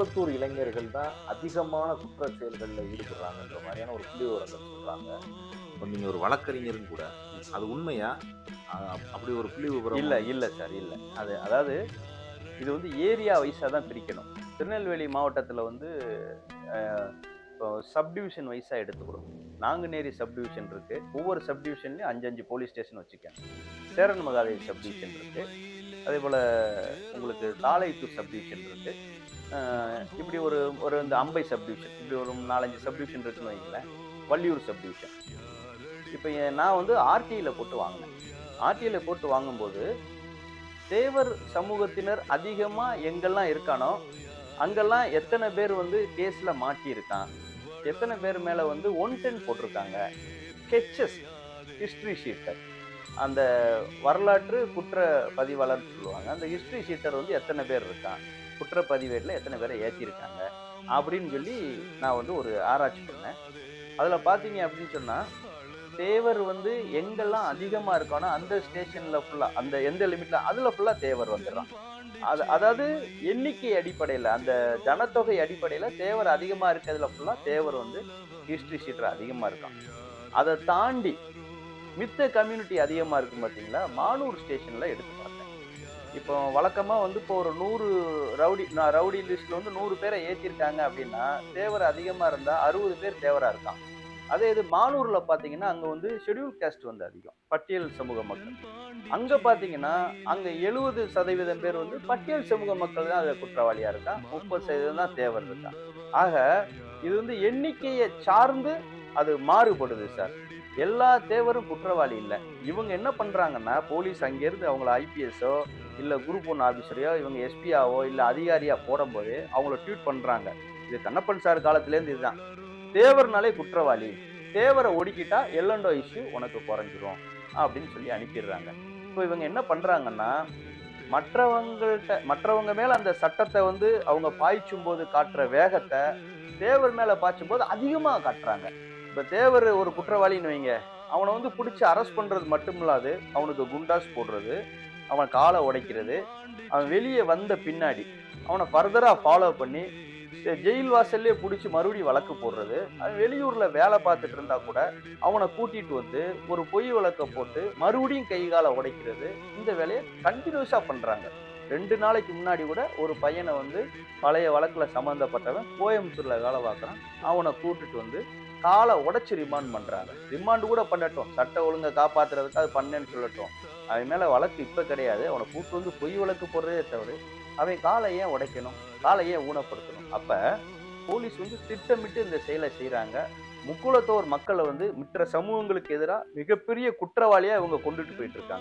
முப்பத்தூர் இளைஞர்கள் தான் அதிகமான குற்ற செயல்களில் ஈடுபடுறாங்கன்ற மாதிரியான ஒரு புள்ளி விவரங்கள் சொல்றாங்க. இப்போ நீங்கள் ஒரு வழக்கறிஞரும் கூட அது உண்மையா? அப்படி ஒரு புள்ளி விவரம் இல்லை இல்லை சார் இல்லை. அது அதாவது இது வந்து ஏரியா வைஸாக தான் பிரிக்கணும். திருநெல்வேலி மாவட்டத்தில் வந்து இப்போ சப்டிவிஷன் வைஸாக எடுத்துக்கிறோம். நாங்குநேரி சப்டிவிஷன் இருக்குது ஒவ்வொரு சப்டிவிஷன்லேயும் அஞ்சு அஞ்சு போலீஸ் ஸ்டேஷன் வச்சுக்கேன். சேரன் மகாதேவி சப்டிவிஷன் இருக்குது அதே போல் உங்களுக்கு தாளைத்தூர் சப்டிவிஷன் இருக்குது இப்படி ஒரு ஒரு இந்த அம்பை சப்டிவிஷன் இப்படி ஒரு நாலஞ்சு சப்டிவிஷன் இருக்குன்னு வைங்களேன். வள்ளியூர் சப்டிவிஷன் இப்போ நான் வந்து ஆர்டிஐயில் போட்டு வாங்கினேன். ஆர்டிஐயில் போட்டு வாங்கும்போது தேவர் சமூகத்தினர் அதிகமாக எங்கெல்லாம் இருக்கானோ அங்கெல்லாம் எத்தனை பேர் வந்து கேஸில் மாட்டியிருக்கான் எத்தனை பேர் மேலே வந்து ஒன் டென் போட்டிருக்காங்க ஸ்கெச்சஸ் ஹிஸ்ட்ரி ஷீட்டர் அந்த வரலாற்று குற்ற பதிவாளர்னு சொல்லுவாங்க. அந்த ஹிஸ்ட்ரி ஷீட்டர் வந்து எத்தனை பேர் இருக்கான்? குற்றப்பதிவேட்டில் எத்தனை பேரை ஏற்றிருக்காங்க அப்படின்னு சொல்லி நான் வந்து ஒரு ஆராய்ச்சி பண்ணேன். அதில் பார்த்தீங்க அப்படின்னு சொன்னால் தேவர் வந்து எங்கெல்லாம் அதிகமாக இருக்கானோ அந்த ஸ்டேஷனில் ஃபுல்லாக அந்த எந்த லிமிட்டில் அதில் ஃபுல்லாக தேவர் வந்துடுறான். அது அதாவது எண்ணிக்கை அடிப்படையில் அந்த ஜனத்தொகை அடிப்படையில் தேவர் அதிகமாக இருக்கிறதுல ஃபுல்லாக தேவர் வந்து ஹிஸ்ட்ரி சீட்டர் அதிகமாக இருக்கான். அதை தாண்டி மித்த கம்யூனிட்டி அதிகமாக இருக்கும் பார்த்தீங்களா? மானூர் ஸ்டேஷனில் எடுத்து பார்த்தேன். இப்போ வழக்கமாக வந்து இப்போ ஒரு நூறு ரவுடி நான் ரவுடி லிஸ்ட்டில் வந்து நூறு பேரை ஏற்றிருக்காங்க அப்படின்னா தேவர் அதிகமாக இருந்தால் அறுபது பேர் தேவராக இருக்கான். அதே இது மானூரில் பார்த்தீங்கன்னா அங்கே வந்து ஷெட்யூல் கேஸ்ட் வந்து அதிகம். பட்டியல் சமூக மக்கள். அங்கே பார்த்தீங்கன்னா அங்கே எழுபது சதவீதம் பேர் வந்து பட்டியல் சமூக மக்கள் தான் அதில் குற்றவாளியாக இருக்கான் முப்பது சதவீதம் தான் தேவர் இருக்கான் ஆக இது வந்து எண்ணிக்கையை சார்ந்து அது மாறுபடுது சார். எல்லா தேவரும் குற்றவாளி இல்லை. இவங்க என்ன பண்ணுறாங்கன்னா போலீஸ் அங்கேருந்து அவங்கள ஐபிஎஸ்ஸோ இல்லை குரூப் ஒன் ஆஃபீஸரையோ இவங்க எஸ்பியாவோ இல்லை அதிகாரியாக போடும்போது அவங்கள ட்வீட் பண்ணுறாங்க இது கண்ணப்பன் சார் காலத்துலேருந்து இதுதான். தேவர்னாலே குற்றவாளி. தேவரை ஒடுக்கிட்டா எல்லண்டோ இஷ்யூ உனக்கு குறைஞ்சிரும் அப்படின்னு சொல்லி அனுப்பிடுறாங்க. இப்போ இவங்க என்ன பண்ணுறாங்கன்னா மற்றவங்கள்ட்ட மற்றவங்க மேலே அந்த சட்டத்தை வந்து அவங்க பாய்ச்சும் போது காட்டுற வேகத்தை தேவர் மேலே பாய்ச்சும் போது அதிகமாக காட்டுறாங்க. இப்போ தேவர் ஒரு குற்றவாளின்னு வைங்க. அவனை வந்து பிடிச்சி அரெஸ்ட் பண்ணுறது மட்டும் இல்லாது அவனுக்கு குண்டாஸ் போடுறது அவன் காலை உடைக்கிறது அவன் வெளியே வந்த பின்னாடி அவனை ஃபர்தராக ஃபாலோ பண்ணி ஜெயில் வாசல்லே பிடிச்சி மறுபடியும் வழக்கு போடுறது அவன் வெளியூரில் வேலை பார்த்துட்டு இருந்தா கூட அவனை கூட்டிட்டு வந்து ஒரு பொய் வழக்கை போட்டு மறுபடியும் கை காலை உடைக்கிறது இந்த வேலையை கண்டினியூஸாக பண்ணுறாங்க ரெண்டு நாளைக்கு முன்னாடி கூட ஒரு பையனை வந்து பழைய வழக்கில் சம்மந்தப்பட்டவன் கோயம்புத்தூரில் வேலை பார்க்குறான். அவனை கூட்டுட்டு வந்து காலை உடச்சி ரிமாண்ட் பண்ணுறாங்க ரிமாண்டு கூட பண்ணட்டும். சட்ட ஒழுங்கை காப்பாத்துறதுக்கு அது பண்ணேன்னு சொல்லட்டும். அவன் மேலே வழக்கு இப்போ கிடையாது. அவனை கூட்டு வந்து பொய் வழக்கு போடுறதே தவிர அவன் காலை ஏன் உடைக்கணும்? காலை ஏன் ஊனப்படுத்தணும்? அப்போ போலீஸ் வந்து திட்டமிட்டு இந்த செயலை செய்கிறாங்க முக்குளத்தோர் மக்களை வந்து மற்ற சமூகங்களுக்கு எதிராக மிகப்பெரிய குற்றவாளியாக இவங்க கொண்டுட்டு போயிட்டு இருக்காங்க.